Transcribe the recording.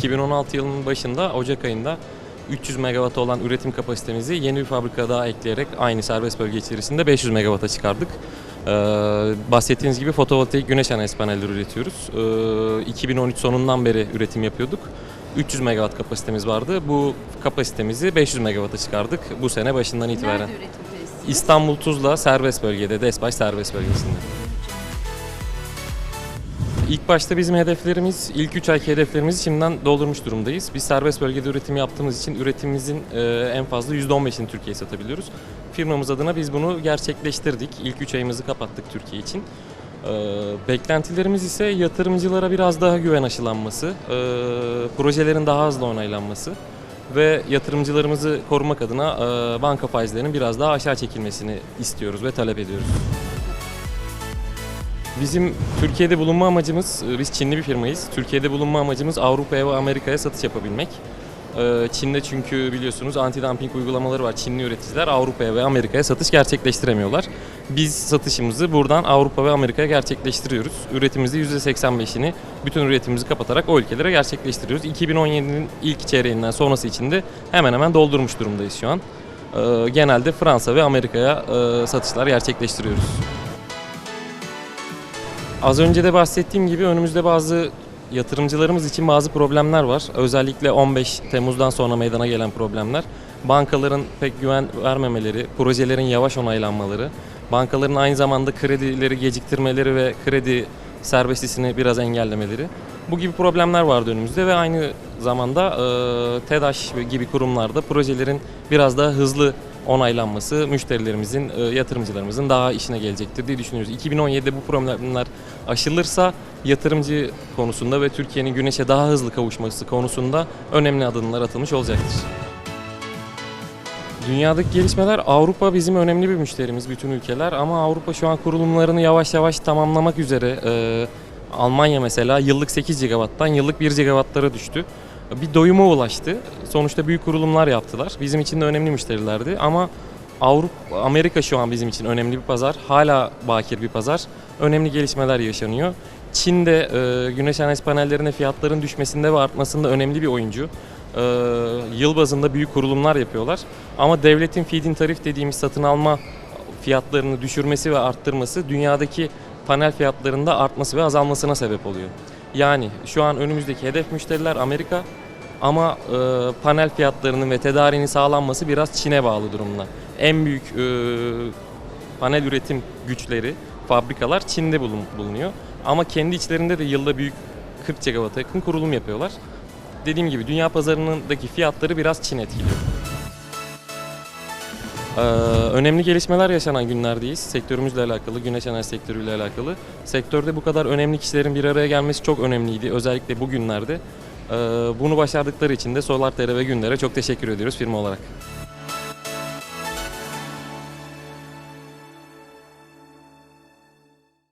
2016 yılının başında Ocak ayında 300 megawatt olan üretim kapasitemizi yeni bir fabrika daha ekleyerek aynı serbest bölge içerisinde 500 megawatt'a çıkardık. Ee, bahsettiğiniz gibi fotovoltaik güneş enerjisi panelleri üretiyoruz. Ee, 2013 sonundan beri üretim yapıyorduk. 300 megawatt kapasitemiz vardı. Bu kapasitemizi 500 megawatt'a çıkardık bu sene başından itibaren. Nerede üretim tesisi? İstanbul Tuzla serbest bölgede, Desbaş serbest bölgesinde. İlk başta bizim hedeflerimiz, ilk 3 ayki hedeflerimizi şimdiden doldurmuş durumdayız. Biz serbest bölgede üretim yaptığımız için üretimimizin e, en fazla %15'ini Türkiye'ye satabiliyoruz. Firmamız adına biz bunu gerçekleştirdik. İlk 3 ayımızı kapattık Türkiye için. E, beklentilerimiz ise yatırımcılara biraz daha güven aşılanması, e, projelerin daha hızlı onaylanması ve yatırımcılarımızı korumak adına banka faizlerinin biraz daha aşağı çekilmesini istiyoruz ve talep ediyoruz. Bizim Türkiye'de bulunma amacımız, e, biz Çinli bir firmayız. Türkiye'de bulunma amacımız Avrupa'ya ve Amerika'ya satış yapabilmek. E, Çin'de çünkü biliyorsunuz anti-dumping uygulamaları var. Çinli üreticiler Avrupa'ya ve Amerika'ya satış gerçekleştiremiyorlar. Biz satışımızı buradan Avrupa ve Amerika'ya gerçekleştiriyoruz. Üretimimizde %85'ini bütün üretimimizi kapatarak o ülkelere gerçekleştiriyoruz. 2017'nin ilk çeyreğinden sonrası için de hemen hemen doldurmuş durumdayız şu an. E, Genelde Fransa ve Amerika'ya satışlar gerçekleştiriyoruz. Az önce de bahsettiğim gibi önümüzde bazı yatırımcılarımız için bazı problemler var. Özellikle 15 Temmuz'dan sonra meydana gelen problemler. Bankaların pek güven vermemeleri, projelerin yavaş onaylanmaları, bankaların aynı zamanda kredileri geciktirmeleri ve kredi serbestisini biraz engellemeleri. Bu gibi problemler vardı önümüzde ve aynı zamanda e, TEDAŞ gibi kurumlarda projelerin biraz daha hızlı onaylanması müşterilerimizin, e, yatırımcılarımızın daha işine gelecektir diye düşünüyoruz. 2017'de bu problemler aşılırsa yatırımcı konusunda ve Türkiye'nin güneşe daha hızlı kavuşması konusunda önemli adımlar atılmış olacaktır. Dünyadaki gelişmeler Avrupa bizim önemli bir müşterimiz bütün ülkeler ama Avrupa şu an kurulumlarını yavaş yavaş tamamlamak üzere. Ee, Almanya mesela yıllık 8 gigawatttan yıllık 1 gigawattlara düştü. Bir doyuma ulaştı. Sonuçta büyük kurulumlar yaptılar. Bizim için de önemli müşterilerdi ama Avrupa, Amerika şu an bizim için önemli bir pazar. Hala bakir bir pazar. Önemli gelişmeler yaşanıyor. Çin'de e, güneş enerjisi panellerine fiyatların düşmesinde ve artmasında önemli bir oyuncu. E, yıl bazında büyük kurulumlar yapıyorlar. Ama devletin feed-in tarif dediğimiz satın alma fiyatlarını düşürmesi ve arttırması dünyadaki panel fiyatlarında artması ve azalmasına sebep oluyor. Yani şu an önümüzdeki hedef müşteriler Amerika ama e, panel fiyatlarının ve tedariğinin sağlanması biraz Çin'e bağlı durumda. En büyük e, panel üretim güçleri, fabrikalar Çin'de bulun, bulunuyor. Ama kendi içlerinde de yılda büyük 40 GW'a yakın kurulum yapıyorlar. Dediğim gibi dünya pazarındaki fiyatları biraz Çin etkiliyor. Ee, önemli gelişmeler yaşanan günlerdeyiz. Sektörümüzle alakalı, güneş enerji sektörüyle alakalı. Sektörde bu kadar önemli kişilerin bir araya gelmesi çok önemliydi. Özellikle bu günlerde. Ee, bunu başardıkları için de Solar TR ve Günler'e çok teşekkür ediyoruz firma olarak.